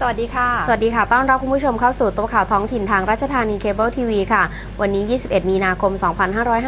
สวัสดีค่ะ สวัสดีค่ะ ต้อนรับคุณผู้ชมเข้าสู่โต๊ะข่าวท้องถิ่นทางราชธานีเคเบิลทีวีค่ะ วันนี้ 21 มีนาคม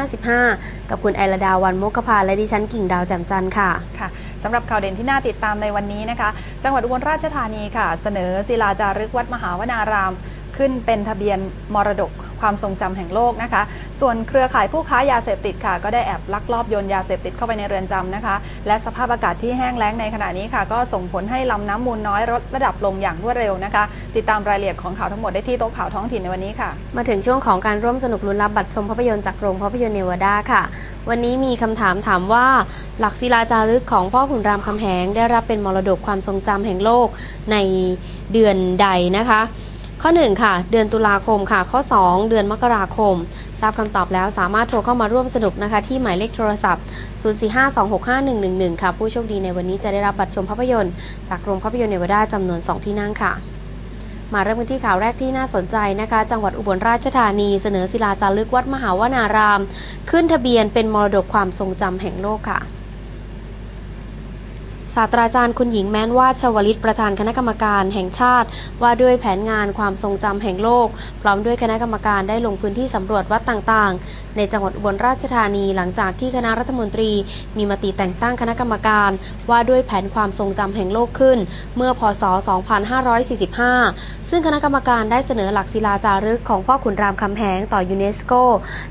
2555 กับคุณไอระดาวันมุกพาและดิฉันกิ่งดาวแจ่มจันทร์ค่ะ ค่ะ สำหรับข่าวเด่นที่น่าติดตามในวันนี้นะคะ จังหวัดอุบลราชธานีค่ะ เสนอศิลาจารึกวัดมหาวนาราม ขึ้นเป็นทะเบียนมรดก ความทรงจำแห่งโลกนะคะ ส่วนเครือข่ายผู้ค้ายาเสพติดค่ะ ก็ได้แอบลักลอบโยนยาเสพติดเข้าไปในเรือนจำนะคะ และสภาพอากาศที่แห้งแล้งในขณะนี้ค่ะ ก็ส่งผลให้ลำน้ำมูลน้อยลดระดับลงอย่างรวดเร็วนะคะ ติดตามรายละเอียดของข่าวทั้งหมดได้ที่โต๊ะข่าวท้องถิ่นในวันนี้ค่ะ มาถึงช่วงของการร่วมสนุกลุ้นรับบัตรชมภาพยนตร์จากโรงภาพยนตร์เนวาดาค่ะ วันนี้มีคำถามถามว่า หลักศิลาจารึกของพ่อขุนรามคำแหงได้รับเป็นมรดกความทรงจำแห่งโลกในเดือนใดนะคะ ข้อ 1 ค่ะ เดือนตุลาคมค่ะ ข้อ 2 เดือนมกราคม ทราบคำตอบแล้วสามารถโทรเข้ามาร่วมสนุกนะคะ ที่หมายเลขโทรศัพท์ 0452651111 ค่ะ ผู้โชคดีในวันนี้จะได้รับบัตรชมภาพยนตร์จากโรงภาพยนตร์เนวาดาจำนวน 2 ที่นั่งค่ะ มาเริ่มกันที่ข่าวแรกที่น่าสนใจนะคะ จังหวัดอุบลราชธานีเสนอศิลาจารึกวัดมหาวนาราม ขึ้นทะเบียนเป็นมรดกความทรงจำแห่งโลกค่ะ ศาสตราจารย์คุณหญิงแม้นวาดชวลิตประธานคณะกรรมการแห่งชาติ ว่าด้วยแผนงานความทรงจำแห่งโลก พร้อมด้วยคณะกรรมการได้ลงพื้นที่สำรวจวัดต่างๆ ในจังหวัดอุบลราชธานีหลังจากที่คณะรัฐมนตรี มีมติแต่งตั้งคณะกรรมการ ว่าด้วยแผนความทรงจำแห่งโลกขึ้น เมื่อพศ 2545 ซึ่งคณะกรรมการได้เสนอหลักศิลาจารึกของพ่อขุนรามคำแหงต่อยูเนสโก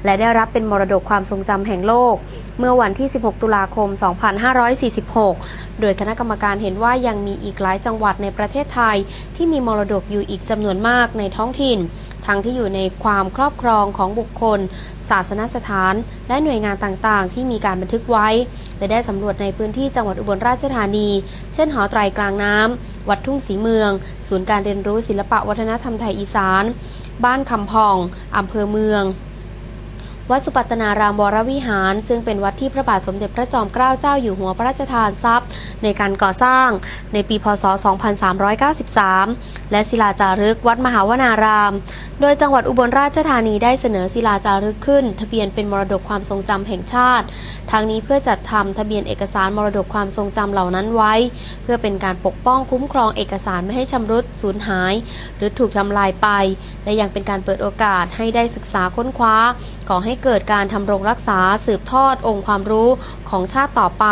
และได้รับเป็นมรดกความทรงจำแห่งโลก เมื่อวันที่ 16 ตุลาคม 2546 โดยยคณะกรรมการเห็นว่ายังมีอีกหลายจังหวัดในประเทศไทย ที่มีมรดกอยู่อีกจำนวนมากในท้องถิ่น ทั้งที่อยู่ในความครอบครองของบุคคล ศาสนสถาน และหน่วยงานต่างๆ ที่มีการบันทึกไว้ และได้สำรวจในพื้นที่จังหวัดอุบลราชธานี เช่นหอไตรกลางน้ำวัดทุ่งสีเมือง ศูนย์การเรียนรู้ศิลปะวัฒนธรรมไทยอีสาน บ้านคำพองอำเภอเมือง วัดสุปัตนารามวรวิหาร ซึ่งเป็นวัดที่พระบาทสมเด็จพระจอมเกล้าเจ้าอยู่หัวพระราชทานทรัพย์ ในการก่อสร้างในปีพศ 2393 และศิลาจารึกวัดมหาวนาราม โดยจังหวัดอุบลราชธานีได้เสนอศิลาจารึกขึ้น ทะเบียนเป็นมรดกความทรงจำแห่งชาติ ทางนี้เพื่อจัดทำทะเบียนเอกสารมรดกความทรงจำเหล่านั้นไว้ เพื่อเป็นการปกป้องคุ้มครองเอกสารไม่ให้ชำรุดสูญหาย หรือถูกทำลายไป และยังเป็นการเปิดโอกาสให้ได้ศึกษาค้นคว้า ก่อให้เกิดการทำรงรักษาสืบทอดองค์ความรู้ของชาติต่อไป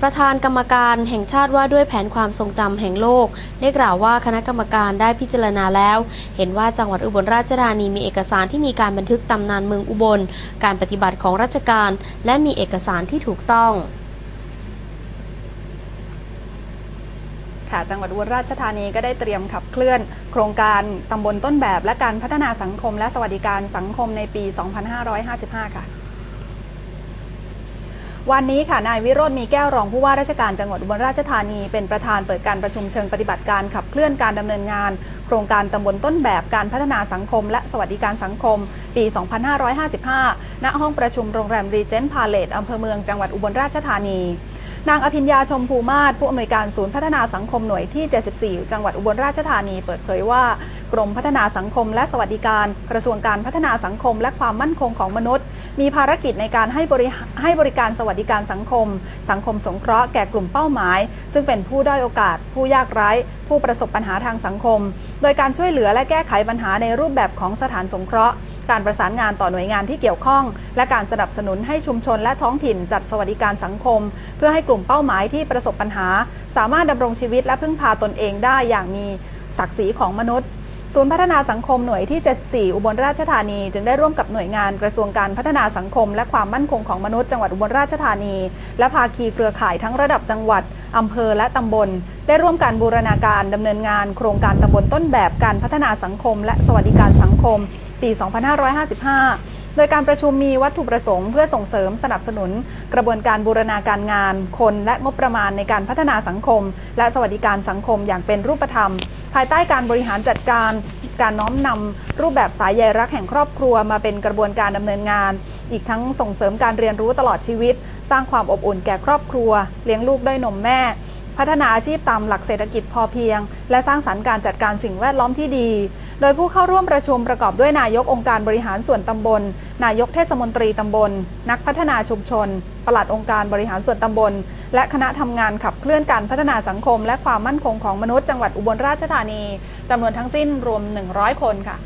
ประธานกรรมการแห่งชาติว่าด้วยแผนความทรงจำแห่งโลก ได้กล่าวว่าคณะกรรมการได้พิจารณาแล้ว เห็นว่าจังหวัดอุบลราชธานีมีเอกสารที่มีการบันทึกตำนานเมืองอุบล การปฏิบัติของราชการ และมีเอกสารที่ถูกต้องค่ะจังหวัดอุบลราชธานีก็ได้เตรียมขับเคลื่อน โครงการตำบลต้นแบบ และการพัฒนาสังคมและสวัสดิการสังคมในปี 2555 ค่ะ วันนี้ค่ะนายวิโรธมีแก้วรองผู้ว่าราชการจังหวัดอุบลราชธานีเป็นประธานเปิดการประชุมเชิงปฏิบัติการขับเคลื่อนการดำเนินงาน โครงการตำบลต้นแบบการพัฒนาสังคม และสวัสดิการสังคม ปี 2555 ณ ห้องประชุมโรงแรมรีเจนต์พาเลตอำเภอเมืองจังหวัดอุบลราชธานี นางอภิญญาชมภูมาศผู้อำนวยการศูนย์พัฒนาสังคมหน่วยที่ 74 จังหวัดอุบลราชธานีเปิดเผยว่า กรมพัฒนาสังคมและสวัสดิการ กระทรวงการพัฒนาสังคม และความมั่นคงของมนุษย์ มีภารกิจในการให้บริให้บริการสวัสดิการสังคม สังคมสงเคราะห์แก่กลุ่มเป้าหมาย ซึ่งเป็นผู้ด้อยโอกาส ผู้ยากไร้ ผู้ประสบปัญหาทางสังคม โดยการช่วยเหลือและแก้ไขปัญหาในรูปแบบของสถานสงเคราะห์ การประสานงานต่อหน่วยงานที่เกี่ยวข้อง และการสนับสนุนให้ชุมชนและท้องถิ่นจัดสวัสดิการสังคม เพื่อให้กลุ่มเป้าหมายที่ประสบปัญหา สามารถดำรงชีวิตและพึ่งพาตนเองได้อย่างมีศักดิ์ศรีของมนุษย์ ศูนย์พัฒนาสังคมหน่วยที่ 74 อุบลราชธานี จึงได้ร่วมกับหน่วยงานกระทรวงการพัฒนาสังคม และความมั่นคงของมนุษย์จังหวัดอุบลราชธานี และภาคีเครือข่ายทั้งระดับจังหวัด อำเภอและตำบล ได้ร่วมกันบูรณาการดำเนินงานโครงการตำบลต้นแบบการพัฒนาสังคม และสวัสดิการสังคม ปี 2555 ดยการประชุมมีวัตถุประสงค์เพื่อส่งเสริมสนับสนุน กระบวนการบูรณาการงาน คนและงบประมาณในการพัฒนาสังคม และสวัสดิการสังคมอย่างเป็นรูปธรรม ภายใต้การบริหารจัดการการน้อมนำรูปแบบสายใยรักแห่งครอบครัวมาเป็นกระบวนการดำเนินงาน อีกทั้งส่งเสริมการเรียนรู้ตลอดชีวิต สร้างความอบอุ่นแก่ครอบครัว เลี้ยงลูกด้วยนมแม่ พัฒนาอาชีพตามหลักเศรษฐกิจพอเพียง และสร้างสรรค์การจัดการสิ่งแวดล้อมที่ดี โดยผู้เข้าร่วมประชุมประกอบด้วยนายกองค์การบริหารส่วนตำบล นายกเทศมนตรีตำบล นักพัฒนาชุมชนปลัดองค์การบริหารส่วนตำบล และคณะทำงานขับเคลื่อนการพัฒนาสังคม และความมั่นคงของมนุษย์จังหวัดอุบลราชธานีจำนวนทั้งสิ้นรวม 100 คนค่ะ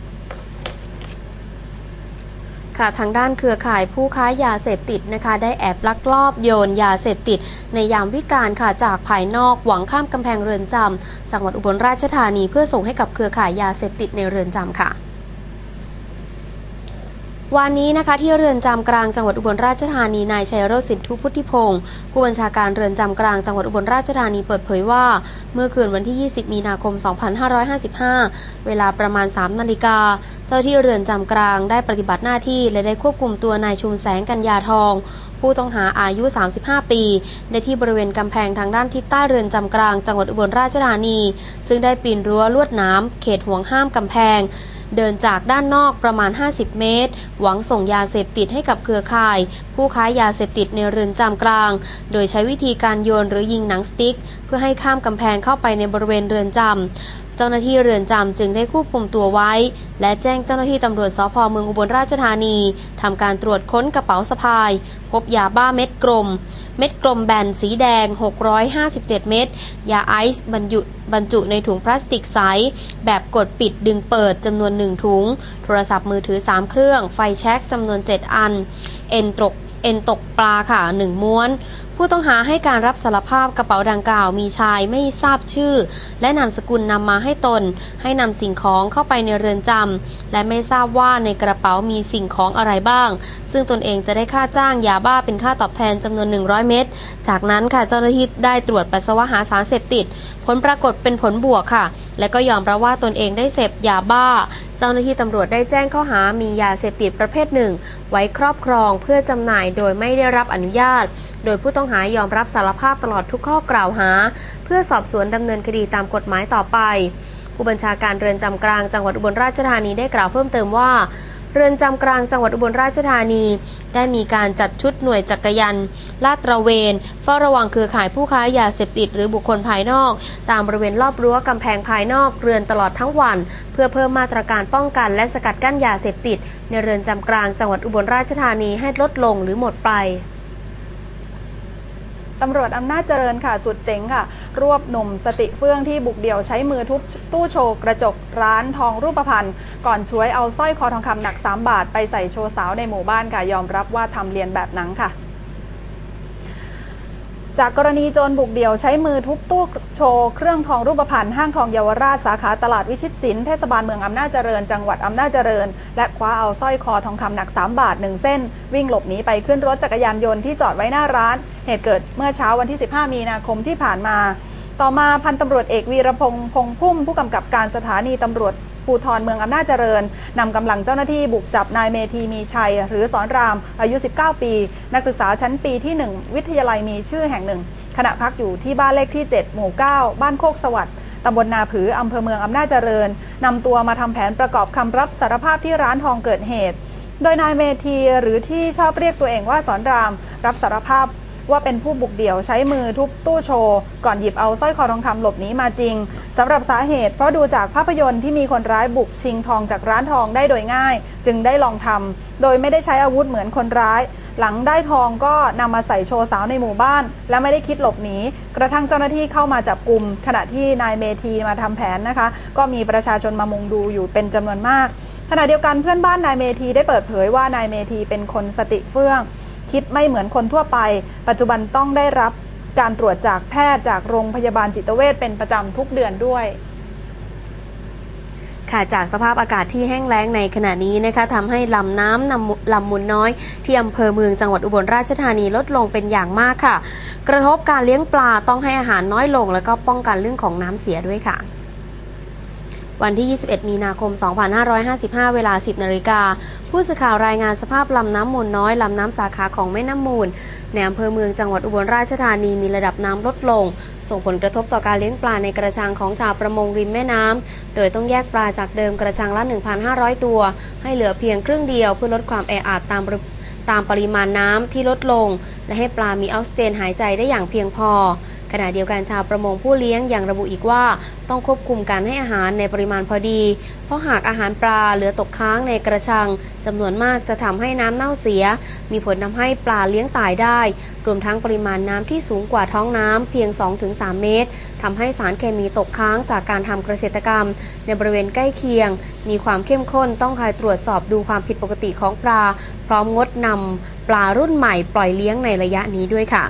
ค่ะทางด้านเครือข่ายผู้ค้ายาเสพติดนะคะได้แอบลักลอบโยนยาเสพติด ในยามวิกาลค่ะจากภายนอกหวังข้ามกำแพงเรือนจำจังหวัดอุบลราชธานีเพื่อส่งให้กับเครือข่ายยาเสพติดในเรือนจำค่ะ วันนี้นะคะที่เรือนจำกลางจังหวัดอุบลราชธานีนายชัยโรจน์สินทุพุทธิพงศ์ผู้บัญชาการเรือนจำกลางจังหวัดอุบลราชธานีเปิดเผยว่า เมื่อคืนวันที่ 20 มีนาคม 2555 เวลาประมาณ 3 นาฬิกา เจ้าที่เรือนจำกลางได้ปฏิบัติหน้าที่และได้ควบคุมตัวนายชุมแสงกัญญาทอง ผู้ต้องหาอายุ 35 ปี ในที่บริเวณกำแพงทางด้านทิศใต้เรือนจำกลางจังหวัดอุบลราชธานี ซึ่งได้ปีนรั้วลวดน้ำเขตห่วงห้ามกำแพง เดินจากด้านนอกประมาณ 50 เมตร หวังส่งยาเสพติดให้กับเครือข่าย ผู้ค้ายาเสพติดในเรือนจำกลาง โดยใช้วิธีการโยนหรือยิงหนังสติ๊ก เพื่อให้ข้ามกำแพงเข้าไปในบริเวณเรือนจำ เจ้าหน้าที่เรือนจำจึงได้ควบคุมตัวไว้ และแจ้งเจ้าหน้าที่ตำรวจสพเมืองอุบลราชธานีทำการตรวจค้นกระเป๋าสะพาย พบยาบ้าเม็ดกลม เม็ดกลมแบนสีแดง 657 เม็ดยาไอซ์บรรจุบรรจุในถุงพลาสติกใส แบบกดปิดดึงเปิดจำนวน 1 ถุง โทรศัพท์มือถือ 3 เครื่อง ไฟแช็กจำนวน 7 อัน เอ็นตกเอ็นตกปลาค่ะ 1 ม้วน ผู้ต้องหาให้การรับสารภาพกระเป๋าดังกล่าวมีชายไม่ทราบชื่อ และนามสกุลนำมาให้ตน ให้นำสิ่งของเข้าไปในเรือนจำและไม่ทราบว่าในกระเป๋ามีสิ่งของอะไรบ้าง ซึ่งตนเองจะได้ค่าจ้างยาบ้าเป็นค่าตอบแทนจำนวน 100 เม็ดจากนั้นค่ะเจ้าหน้าที่ได้ตรวจปัสสาวะหาสารเสพติด ผลปรากฏเป็นผลบวกค่ะ และก็ยอมรับว่าตนเองได้เสพยาบ้า เจ้าหน้าที่ตำรวจได้แจ้งข้อหามียาเสพติดประเภทหนึ่ง ไว้ครอบครองเพื่อจำหน่ายโดยไม่ได้รับอนุญาต โดยผู้ต้องหายอมรับสารภาพตลอดทุกข้อกล่าวหา เพื่อสอบสวนดำเนินคดีตามกฎหมายต่อไปผู้บัญชาการเรือนจำกลางจังหวัดอุบลราชธานีได้กล่าวเพิ่มเติมว่า เรือนจำกลางจังหวัดอุบลราชธานี ได้มีการจัดชุดหน่วยจักรยานลาดตระเวนเฝ้าระวังเครือข่ายผู้ค้ายาเสพติดหรือบุคคลภายนอก ตามบริเวณรอบรั้วกำแพงภายนอกเรือนตลอดทั้งวัน เพื่อเพิ่มมาตรการป้องกันและสกัดกั้นยาเสพติด ในเรือนจำกลางจังหวัดอุบลราชธานีให้ลดลงหรือหมดไป ตำรวจอำนาจเจริญค่ะ สุดเจ๋งค่ะ รวบหนุ่มสติเฟื่องที่บุกเดี่ยวใช้มือทุบตู้โชว์กระจกร้านทองรูปพรรณก่อนช่วยเอาสร้อยคอทองคำหนัก 3 บาท ไปใส่โชว์สาวในหมู่บ้านค่ะ ยอมรับว่าทำเรียนแบบหนังค่ะ จากกรณีโจรบุกเดี่ยวใช้มือทุบตู้โชว์เครื่องทองรูปพรรณห้างทองเยาวราชสาขาตลาดวิชิตศิลป์เทศบาลเมืองอำนาจเจริญจังหวัดอำนาจเจริญ และคว้าเอาสร้อยคอทองคำหนัก 3 บาท 1 เส้น วิ่งหลบหนีไปขึ้นรถจักรยานยนต์ที่จอดไว้หน้าร้าน เหตุเกิดเมื่อเช้าวันที่ 15 มีนาคมที่ผ่านมา ต่อมาพันตำรวจเอกวีรพงษ์พงพุ่มผู้กำกับการสถานีตำรวจ ภูธรเมืองอำนาจเจริญนำกำลังเจ้าหน้าที่บุกจับนายเมธีมีชัย หรือสอนรามอายุ 19 ปี นักศึกษาชั้นปีที่ 1 วิทยาลัยมีชื่อแห่งหนึ่ง ขณะพักอยู่ที่บ้านเลขที่ 7 หมู่ 9 บ้านโคกสวัสดิ์ตำบลนาผืออำเภอเมืองอำนาจเจริญนำตัวมาทำแผนประกอบคำรับสารภาพที่ร้านทองเกิดเหตุ โดยนายเมธีหรือที่ชอบเรียกตัวเองว่าสอนราม รับสารภาพ ว่าเป็นผู้บุกเดี่ยวใช้มือทุบตู้โชว์ ก่อนหยิบเอาสร้อยคอทองคำหลบหนีมาจริงสำหรับสาเหตุเพราะดูจากภาพยนตร์ที่มีคนร้ายบุกชิงทองจากร้านทองได้โดยง่าย จึงได้ลองทำโดยไม่ได้ใช้อาวุธเหมือนคนร้าย หลังได้ทองก็นำมาใส่โชว์สาวในหมู่บ้าน และไม่ได้คิดหลบหนีกระทั่งเจ้าหน้าที่เข้ามาจับกลุ่มขณะที่นายเมธีมาทำแผนนะคะ ก็มีประชาชนมามุงดูอยู่เป็นจำนวนมากขณะเดียวกันเพื่อนบ้านนายเมธีได้เปิดเผยว่านายเมธีเป็นคนสติเฟื่อง คิดไม่เหมือนคนทั่วไป ปัจจุบันต้องได้รับการตรวจจากแพทย์จากโรงพยาบาลจิตเวชเป็นประจำทุกเดือนด้วยค่ะจากสภาพอากาศที่แห้งแล้งในขณะนี้นะคะทำให้ลำน้ำลำมุนน้อย ที่อำเภอเมืองจังหวัดอุบลราชธานีลดลงเป็นอย่างมากค่ะ กระทบการเลี้ยงปลาต้องให้อาหารน้อยลง แล้วก็ป้องกันเรื่องของน้ำเสียด้วยค่ะ วันที่ 21 มีนาคม 2555 เวลา 10 นาฬิกา ผู้สื่อข่าวรายงานสภาพลำน้ำมูลน้อย ลำน้ำสาขาของแม่น้ำมูล ในอำเภอเมืองจังหวัดอุบลราชธานีมีระดับน้ำลดลง ส่งผลกระทบต่อการเลี้ยงปลาในกระชังของชาวประมงริมแม่น้ำ โดยต้องแยกปลาจากเดิมกระชังละ 1,500 ตัว ให้เหลือเพียงครึ่งเดียวเพื่อลดความแออัดตามตามปริมาณน้ำที่ลดลง และให้ปลามีออกซิเจนหายใจได้อย่างเพียงพอ ขณะเดียวกันชาวประมงผู้เลี้ยงยังระบุอีกว่า ต้องควบคุมการให้อาหารในปริมาณพอดี เพราะหากอาหารปลาเหลือตกค้างในกระชังจำนวนมากจะทำให้น้ำเน่าเสีย มีผลทำให้ปลาเลี้ยงตายได้ รวมทั้งปริมาณน้ำที่สูงกว่าท้องน้ำเพียง 2-3 เมตรทำให้สารเคมีตกค้างจากการทำเกษตรกรรม ในบริเวณใกล้เคียง มีความเข้มข้นต้องคอยตรวจสอบดูความผิดปกติของปลา พร้อมงดนำปลารุ่นใหม่ปล่อยเลี้ยงในระยะนี้ด้วยค่ะ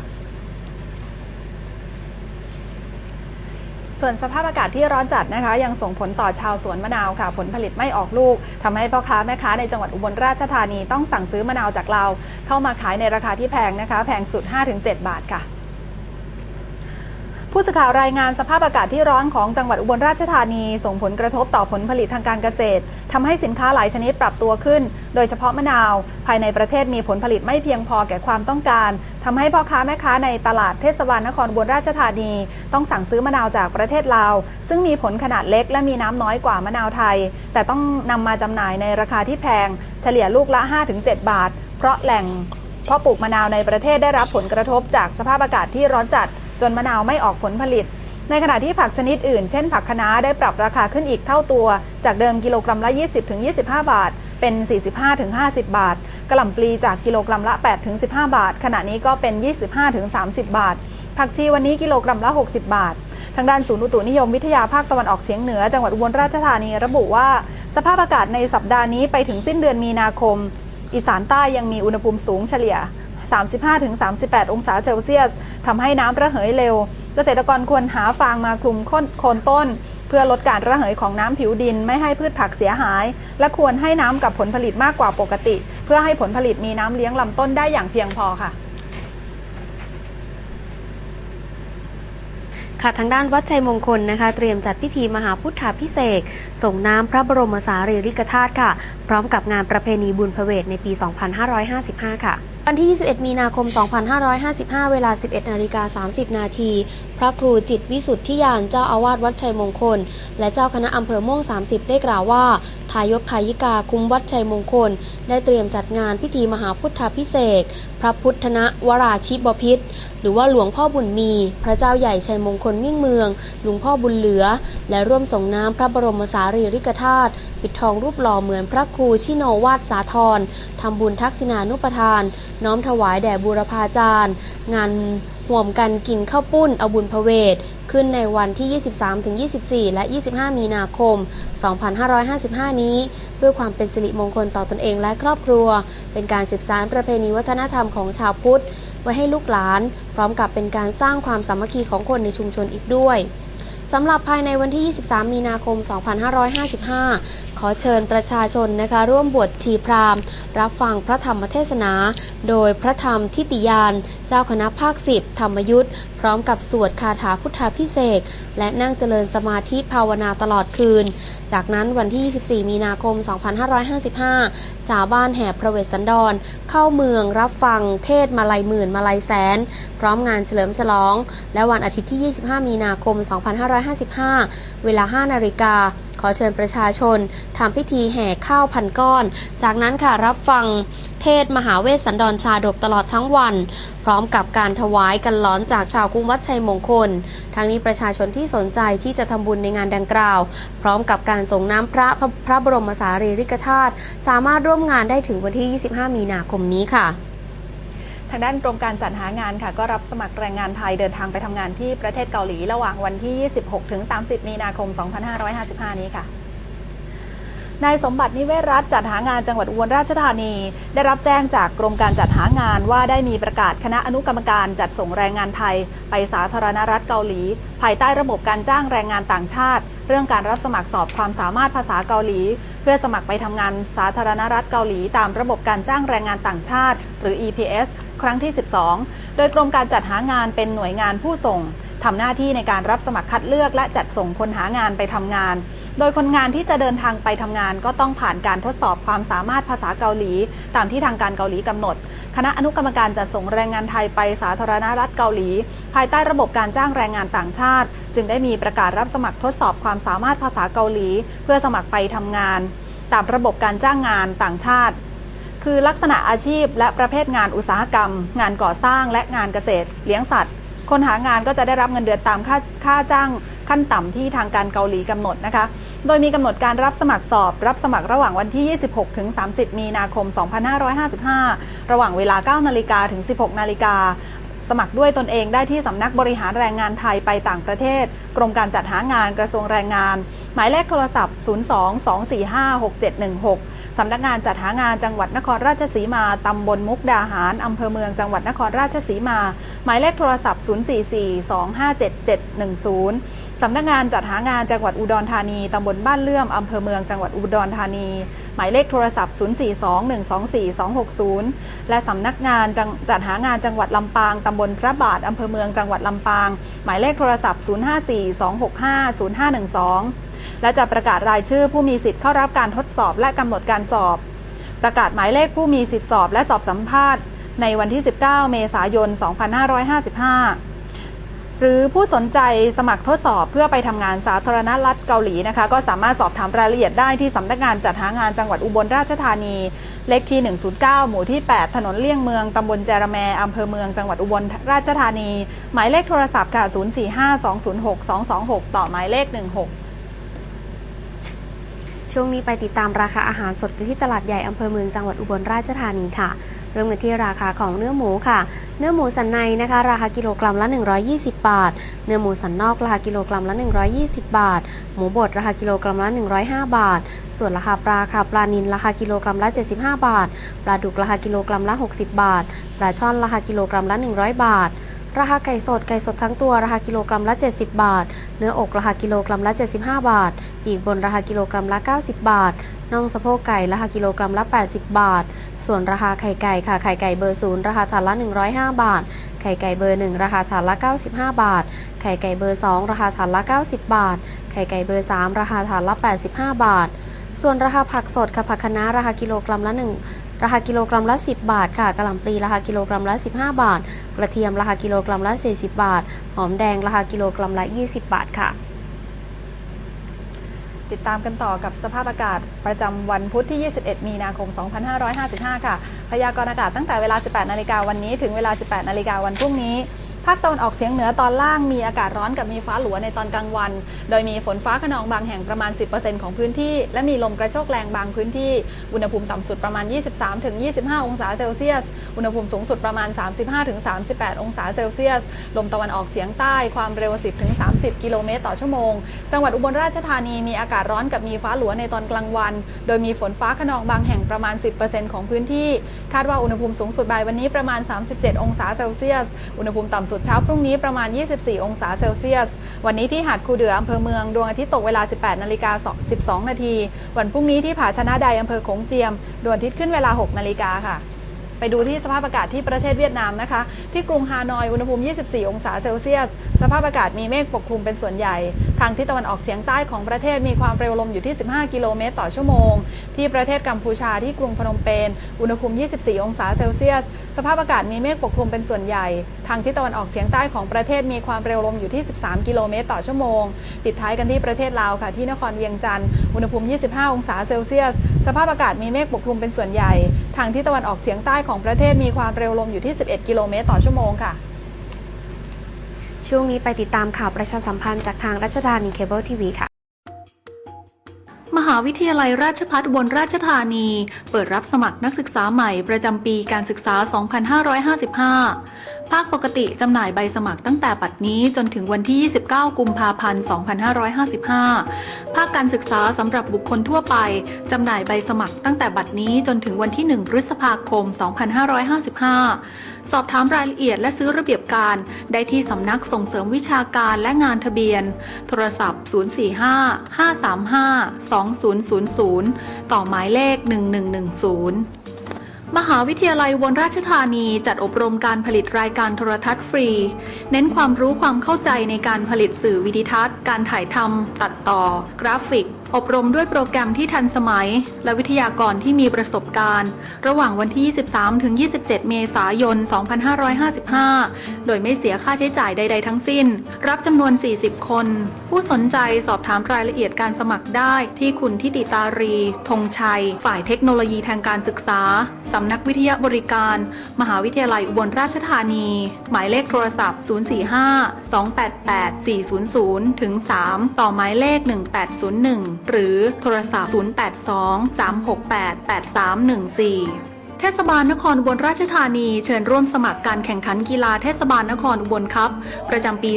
ส่วนสภาพอากาศที่ร้อนจัดนะคะ ยังส่งผลต่อชาวสวนมะนาวค่ะ ผลผลิตไม่ออกลูกทำให้พ่อค้าแม่ค้าในจังหวัดอุบลราชธานีต้องสั่งซื้อมะนาวจากเรา เข้ามาขายในราคาที่แพงนะคะ แพงสุด 5-7 บาทค่ะ ผู้สื่อข่าวรายงานสภาพอากาศที่ร้อนของจังหวัดอุบลราชธานี ส่งผลกระทบต่อผลผลิตทางการเกษตรทำให้สินค้าหลายชนิดปรับตัวขึ้น โดยเฉพาะมะนาว ภายในประเทศมีผลผลิตไม่เพียงพอแก่ความต้องการทำให้พ่อค้าแม่ค้าในตลาดเทศบาลนครอุบลราชธานี ต้องสั่งซื้อมะนาวจากประเทศลาว ซึ่งมีผลขนาดเล็กและมีน้ำน้อยกว่ามะนาวไทย แต่ต้องนำมาจำหน่ายในราคาที่แพง เฉลี่ยลูกละ 5-7 บาท เพราะแหล่งเพราะปลูกมะนาวในประเทศได้รับผลกระทบจากสภาพอากาศที่ร้อนจัด จนมะนาวไม่ออกผลผลิต ในขณะที่ผักชนิดอื่น เช่นผักคะน้าได้ปรับราคาขึ้นอีกเท่าตัว จากเดิมกิโลกรัมละ 20-25 บาท เป็น 45-50 บาทกระหล่ำปลีจากกิโลกรัมละ 8-15 บาท ขณะนี้ก็เป็น 25-30 บาท ผักชีวันนี้กิโลกรัมละ 60 บาททางด้านศูนย์อุตุนิยมวิทยาภาคตะวันออกเฉียงเหนือจังหวัดอุบลราชธานีระบุว่า สภาพอากาศในสัปดาห์นี้ไปถึงสิ้นเดือนมีนาคม อีสานใต้ยังมีอุณหภูมิสูงเฉลี่ย 35-38 องศาเซลเซียสทำให้น้ำระเหยเร็ว เกษตรกรควรหาฟางมาคลุมโคนต้น เพื่อลดการระเหยของน้ำผิวดินไม่ให้พืชผักเสียหาย และควรให้น้ำกับผลผลิตมากกว่าปกติ เพื่อให้ผลผลิตมีน้ำเลี้ยงลำต้นได้อย่างเพียงพอค่ะค่ะทางด้านวัดชัยมงคลนะคะ เตรียมจัดพิธีมหาพุทธาพิเศษส่งน้ำพระบรมสารีริกธาตุค่ะ พร้อมกับงานประเพณีบุญพเวทในปี 2555 ค่ะ วันที่ 21 มีนาคม 2555 เวลา 11นาฬิกา30 นาที พระครูจิตวิสุทธิยานเจ้าอาวาสวัดชัยมงคล และเจ้าคณะอำเภอม่วง 30 ได้กล่าวว่า ทายกทายิกาคุ้มวัดชัยมงคล ได้เตรียมจัดงานพิธีมหาพุทธาพิเศษ พระพุทธนะวราชิบพิษหรือว่าหลวงพ่อบุญมี พระเจ้าใหญ่ชัยมงคลมิ่งเมือง หลวงพ่อบุญเหลือ และร่วมส่งน้ำพระบรมสารีริกธาตุปิดทองรูปหล่อเหมือนพระครูชิโนวาดสาธรทำบุญทักษิณานุปทาน น้อมถวายแด่บูรพาจารย์ งาน ห่วมกันกินข้าวปุ้นอบุญพเวทขึ้นในวันที่ 23-24 และ 25 มีนาคม 2555 นี้ เพื่อความเป็นสิริมงคลต่อตนเองและครอบครัว เป็นการสืบสานประเพณีวัฒนธรรมของชาวพุทธ ไว้ให้ลูกหลาน พร้อมกับเป็นการสร้างความสามัคคีของคนในชุมชนอีกด้วย สำหรับภายในวันที่ 23 มีนาคม 2555 ขอเชิญประชาชนนะคะ ร่วมบวชชีพราหมณ์ รับฟังพระธรรมเทศนา โดยพระธรรมทิติยาน เจ้าคณะภาค10ธรรมยุทธ์พร้อมกับสวดคาถาพุทธาพิเศษ และนั่งเจริญสมาธิภาวนาตลอดคืน จากนั้นวันที่ 24 มีนาคม 2555 ชาวบ้านแห่พระเวสสันดร เข้าเมืองรับฟังเทศมาลัยหมื่นมาลัยแสน พร้อมงานเฉลิมฉลอง และวันอาทิตย์ที่ 25 มีนาคม 2555เวลา 5 นาฬิกา ขอเชิญประชาชนทำพิธีแห่ข้าวพันก้อน จากนั้นค่ะรับฟังเทศมหาเวสสันดรชาดกตลอดทั้งวัน พร้อมกับการถวายกันล้อนจากชาวกรุงวัดชัยมงคล ทั้งนี้ประชาชนที่สนใจที่จะทำบุญในงานดังกล่าว พร้อมกับการส่งน้ำพระพระพระบรมสารีริกธาตุสามารถร่วมงานได้ถึงวันที่ 25 มีนาคมนี้ค่ะ ทางด้านกรมการจัดหางานค่ะ ก็รับสมัครแรงงานไทยเดินทางไปทำงานที่ประเทศเกาหลี ระหว่างวันที่ 26-30 มีนาคม 2555 นี้ค่ะ นายสมบัตินิเวศรัฐจัดหางานจังหวัดอุบลราชธานี ได้รับแจ้งจากกรมการจัดหางานว่าได้มีประกาศคณะอนุกรรมการจัดส่งแรงงานไทย ไปสาธารณรัฐเกาหลี ภายใต้ระบบการจ้างแรงงานต่างชาติ เรื่องการรับสมัครสอบความสามารถภาษาเกาหลี เพื่อสมัครไปทำงานสาธารณรัฐเกาหลี ตามระบบการจ้างแรงงานต่างชาติ หรือ EPS ครั้งที่ 12 โดยกรมการจัดหางานเป็นหน่วยงานผู้ส่งทำหน้าที่ในการรับสมัครคัดเลือกและจัดส่งคนหางานไปทำงาน โดยคนงานที่จะเดินทางไปทำงานก็ต้องผ่านการทดสอบความสามารถภาษาเกาหลี ตามที่ทางการเกาหลีกำหนด คณะอนุกรรมการจัดส่งแรงงานไทยไปสาธารณรัฐเกาหลี ภายใต้ระบบการจ้างแรงงานต่างชาติ จึงได้มีประกาศรับสมัครทดสอบความสามารถภาษาเกาหลี เพื่อสมัครไปทำงาน ตามระบบการจ้างงานต่างชาติ คือลักษณะอาชีพ และประเภทงานอุตสาหกรรม งานก่อสร้างและงานเกษตร เลี้ยงสัตว์ คนหางานก็จะได้รับเงินเดือนตามค่าค่าจ้าง ขั้นต่ำที่ทางการเกาหลีกำหนดนะคะ โดยมีกำหนดการรับสมัครสอบ รับสมัครระหว่างวันที่ 26 ถึง 30 มีนาคม 2555 ระหว่างเวลา 9 นาฬิกาถึง 16 นาฬิกาสมัครด้วยตนเองได้ที่สำนักบริหารแรงงานไทยไปต่างประเทศ กรมการจัดหางานกระทรวงแรงงาน หมายเลขโทรศัพท์ 02-245-6716 สำนักงานจัดหางานจังหวัดนครราชสีมา ตำบลมุกดาหาร อำเภอเมืองจังหวัดนครราชสีมา หมายเลขโทรศัพท์ 044-257-710 สำนักงานจัดหางานจังหวัดอุดรธานี ตำบลบ้านเลื่อม อำเภอเมืองจังหวัดอุดรธานี หมายเลขโทรศัพท์ 042-124-260 และสำนักงานจังจัดหางานจังหวัดลำปาง ตำบลพระบาท อำเภอเมืองจังหวัดลำปาง หมายเลขโทรศัพท์ 054-265-0512 และจะประกาศรายชื่อผู้มีสิทธิ์เข้ารับการทดสอบและกำหนดการสอบ ประกาศหมายเลขผู้มีสิทธิสอบและสอบสัมภาษณ์ ในวันที่ 19 เมษายน 2555 หรือผู้สนใจสมัครทดสอบเพื่อไปทำงานสาธารณรัฐเกาหลีนะคะ ก็สามารถสอบถามรายละเอียดได้ที่สำนักงานจัดหางานจังหวัดอุบลราชธานี เลขที่ 109 หมู่ที่ 8 ถนนเลี่ยงเมืองตำบลแจระแมอำเภอเมืองจังหวัดอุบลราชธานี หมายเลขโทรศัพท์ค่ะ 045-206-226 ต่อหมายเลข 16ช่วงนี้ไปติดตามราคาอาหารสดกันที่ตลาดใหญ่อำเภอเมืองจังหวัดอุบลราชธานีค่ะ เริ่มกันที่ราคาของเนื้อหมูค่ะ เนื้อหมูสันในนะคะ ราคากิโลกรัมละ 120 บาท เนื้อหมูสันนอกราคากิโลกรัมละ 120 บาท หมูบดราคากิโลกรัมละ 105 บาท ส่วนราคาปลาค่ะปลานิลราคากิโลกรัมละ 75 บาท ปลาดุกราคากิโลกรัมละ 60 บาท ปลาช่อนราคากิโลกรัมละ 100 บาท ราคาไก่สดไก่สดทั้งตัวราคากิโลกรัมละ 70 บาท เนื้ออกราคากิโลกรัมละ 75 บาท ปีกบนราคากิโลกรัมละ 90 บาท น่องสะโพกไก่ราคากิโลกรัมละ 80 บาท ส่วนราคาไข่ไก่ค่ะไข่ไก่เบอร์ศูนย์ราคาถาดละ 105 บาท ไข่ไก่เบอร์1ราคาถาดละ 95 บาท ไข่ไก่เบอร์2ราคาถาดละ 90 บาท ไข่ไก่เบอร์3ราคาถาดละ 85 บาทส่วนราคาผักสดค่ะผักคะน้าราคากิโลกรัมละ1 ราคากิโลกรัมละ 10 บาทค่ะกะหล่ำปลีราคากิโลกรัมละ 15 บาท กระเทียมราคากิโลกรัมละ 40 บาท หอมแดงราคากิโลกรัมละ 20 บาทค่ะ ติดตามกันต่อกับสภาพอากาศประจำวันพุธที่ 21 มีนาคม 2555 ค่ะ พยากรณ์อากาศตั้งแต่เวลา 18 นาฬิกาวันนี้ถึงเวลา 18 นาฬิกาวันพรุ่งนี้ ภาคตะวันออกเฉียงเหนือตอนล่างมีอากาศร้อนกับมีฟ้าหลัวในตอนกลางวัน โดยมีฝนฟ้าขนองบางแห่งประมาณ 10%ของพื้นที่ และมีลมกระโชกแรงบางพื้นที่ อุณหภูมิต่ำสุดประมาณ 23-25 องศาเซลเซียส อุณหภูมิสูงสุดประมาณ 35-38 องศาเซลเซียส ลมตะวันออกเฉียงใต้ความเร็ว 10-30 กิโลเมตรต่อชั่วโมง จังหวัดอุบลราชธานีมีอากาศร้อนกับมีฟ้าหลัวในตอนกลางวัน โดยมีฝนฟ้าขนองบางแห่งประมาณ 10%ของพื้นที่ คาดว่าอุณหภูมิสูงสุดบ่ายวันนี้ประมาณ 37 องศาเซลเซียส อุณหภูมิต่ำสุดเช้าพรุ่งนี้ประมาณ 24 องศาเซลเซียส วันนี้ที่หาดคูเดืออำเภอเมืองดวงอาทิตย์ตกเวลา 18 นาฬิกา 12 นาที วันพรุ่งนี้ที่ผาชนะใดอำเภอโขงเจียม ดวงอาทิตย์ขึ้นเวลา 6 นาฬิกาค่ะ ไปดูที่สภาพอากาศที่ประเทศเวียดนามนะคะ ที่กรุงฮานอยอุณหภูมิ 24 องศาเซลเซียส สภาพอากาศมีเมฆปกคลุมเป็นส่วนใหญ่ ทางทิศตะวันออกเฉียงใต้ของประเทศมีความเร็วลมอยู่ที่ 15 กิโลเมตรต่อชั่วโมง ที่ประเทศกัมพูชาที่กรุงพนมเปญอุณหภูมิ 24 องศาเซลเซียส สภาพอากาศมีเมฆปกคลุมเป็นส่วนใหญ่ ทางทิศตะวันออกเฉียงใต้ของประเทศมีความเร็วลมอยู่ที่ 13 กิโลเมตรต่อชั่วโมง ปิดท้ายกันที่ประเทศลาวค่ะ ที่นครเวียงจันทร์อุณหภูมิ 25 องศาเซลเซียส สภาพอากาศมีเมฆปกคลุมเป็นส่วนใหญ่ ทางทิศตะวันออกเฉียงใต้ของประเทศมีความเร็วลมอยู่ที่ 11 กิโลเมตรต่อชั่วโมงค่ะ ช่วงนี้ไปติดตามข่าวประชาสัมพันธ์จากทางรัชดานีเคเบิลทีวีค่ะ มหาวิทยาลัยราชภัฏอุบลราชธานี เปิดรับสมัครนักศึกษาใหม่ประจำปีการศึกษา 2555 ภาคปกติจำหน่ายใบสมัครตั้งแต่ปัดนี้จนถึงวันที่ 29 กุมภาพันธ์ 2555 ภาคการศึกษาสำหรับบุคคลทั่วไปจำหน่ายใบสมัครตั้งแต่บัดนี้จนถึงวันที่ 1 พฤษภาคม 2555 สอบถามรายละเอียดและซื้อระเบียบการ ได้ที่สำนักส่งเสริมวิชาการและงานทะเบียน โทรศัพท์ 045 535 2 2000 ต่อหมายเลข 1110 มหาวิทยาลัยอุบนราชธานีจัดอบรมการผลิตรายการโทรทัศน์ฟรี เน้นความรู้ความเข้าใจในการผลิตสื่อวิดิทัศน์ การถ่ายทำ ตัดต่อ กราฟิก อบรมด้วยโปรแกรมที่ทันสมัย และวิทยากรที่มีประสบการณ์ ระหว่างวันที่ 23 ถึง 27 เมษายน 2555 โดยไม่เสียค่าใช้จ่ายใด ๆ ทั้งสิ้น รับจำนวน 40 คน ผู้สนใจสอบถามรายละเอียดการสมัครได้ที่คุณทิติตารี ธงชัย ฝ่ายเทคโนโลยีทางการศึกษาสำนักวิทยาบริการ มหาวิทยาลัยอุบลราชธานี หมายเลขโทรศัพท์ 045 288 400 ถึง 3 ต่อหมายเลข 1801 หรือโทรศัพท์ 082 368 8314 เทศบาลนครอุบลราชธานีเชิญร่วมสมัครการแข่งขันกีฬาเทศบาลนครอุบลครับ ประจำปี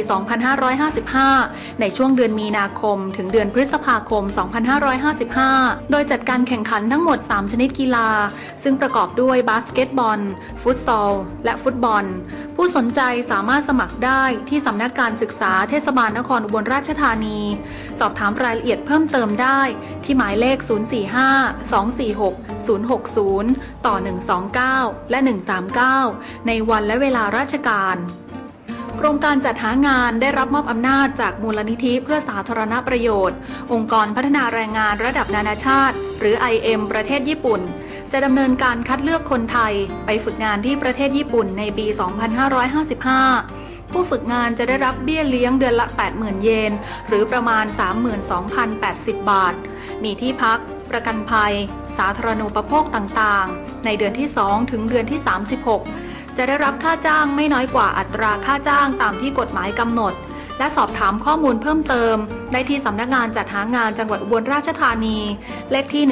2555 ในช่วงเดือนมีนาคม ถึงเดือนพฤษภาคม 2555 โดยจัดการแข่งขันทั้งหมด 3 ชนิดกีฬา ซึ่งประกอบด้วยบาสเกตบอล ฟุตซอล และฟุตบอล ผู้สนใจสามารถสมัครได้ที่สำนักการศึกษาเทศบาลนครอุบลราชธานีสอบถามรายละเอียดเพิ่มเติมได้ ที่หมายเลข 045 246 060 ต่อ 129 และ 139 ในวันและเวลาราชการโครงการจัดหางานได้รับมอบอำนาจจากมูลนิธิเพื่อสาธารณประโยชน์ องค์กรพัฒนาแรงงานระดับนานาชาติ หรือ IM ประเทศญี่ปุ่น จะดำเนินการคัดเลือกคนไทย ไปฝึกงานที่ประเทศญี่ปุ่นในปี 2555 ผู้ฝึกงานจะได้รับเบี้ยเลี้ยงเดือนละ 80,000 เยน หรือประมาณ 32,080 บาท มีที่พัก ประกันภัย สาธารณูปโภคต่างๆ ในเดือนที่ 2 ถึงเดือนที่ 36 จะได้รับค่าจ้างไม่น้อยกว่าอัตราค่าจ้างตามที่กฎหมายกำหนด และสอบถามข้อมูลเพิ่มเติม ได้ที่สำนักงานจัดหางานจังหวัดอุบลราชธานี เลขที่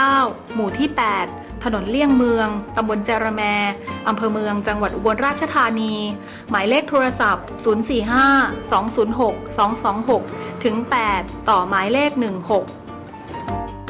109 หมู่ที่ 8 ถนนเลี่ยงเมือง ตำบลเจรแมอำเภอเมือง จังหวัดอุบลราชธานี หมายเลขโทรศัพท์ 045 206 226 ถึง 8 ต่อหมายเลข 16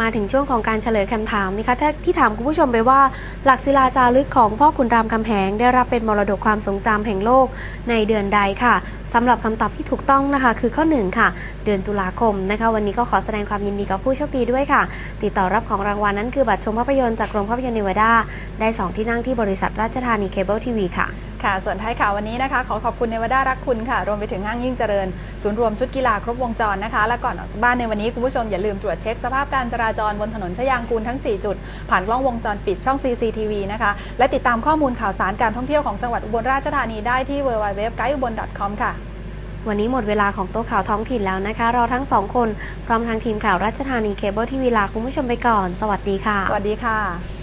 มาถึงช่วงของการเฉลยคำถามนะคะที่ถามคุณผู้ชมไปว่าหลักศิลาจารึกของพ่อขุนรามคำแหงได้รับเป็นมรดกความทรงจำแห่งโลกในเดือนใดค่ะสำหรับคำตอบที่ถูกต้องนะคะ คือข้อ 1 ค่ะ เดือนตุลาคมนะคะ วันนี้ก็ขอแสดงความยินดีกับผู้โชคดีด้วยค่ะ ติดต่อรับของรางวัลนั้นคือบัตรชมภาพยนตร์จากโรงภาพยนตร์เนวาดาได้ 2 ที่นั่งที่บริษัทราชธานีเคเบิลทีวีค่ะ ค่ะ ส่วนท้ายข่าววันนี้นะคะ ขอขอบคุณเนวาด้ารักคุณค่ะ รวมไปถึงห้างยิ่งเจริญ ศูนย์รวมชุดกีฬาครบวงจรนะคะ และก่อนออกจากบ้านในวันนี้ คุณผู้ชมอย่าลืมตรวจเช็คสภาพการจราจรบนถนนชยางกูลทั้ง 4 จุด ผ่านกล้องวงจรปิดช่อง CCTV นะคะ และติดตามข้อมูลข่าวสารการท่องเที่ยวของจังหวัดอุบลราชธานีได้ที่ www.guideubon.com ค่ะวันนี้หมดเวลาของโต๊ะข่าวท้องถิ่นแล้วนะคะเราทั้งสองคน พร้อมทางทีมข่าวราชธานีเคเบิลทีวีลาคุณผู้ชมไปก่อน สวัสดีค่ะ สวัสดีค่ะ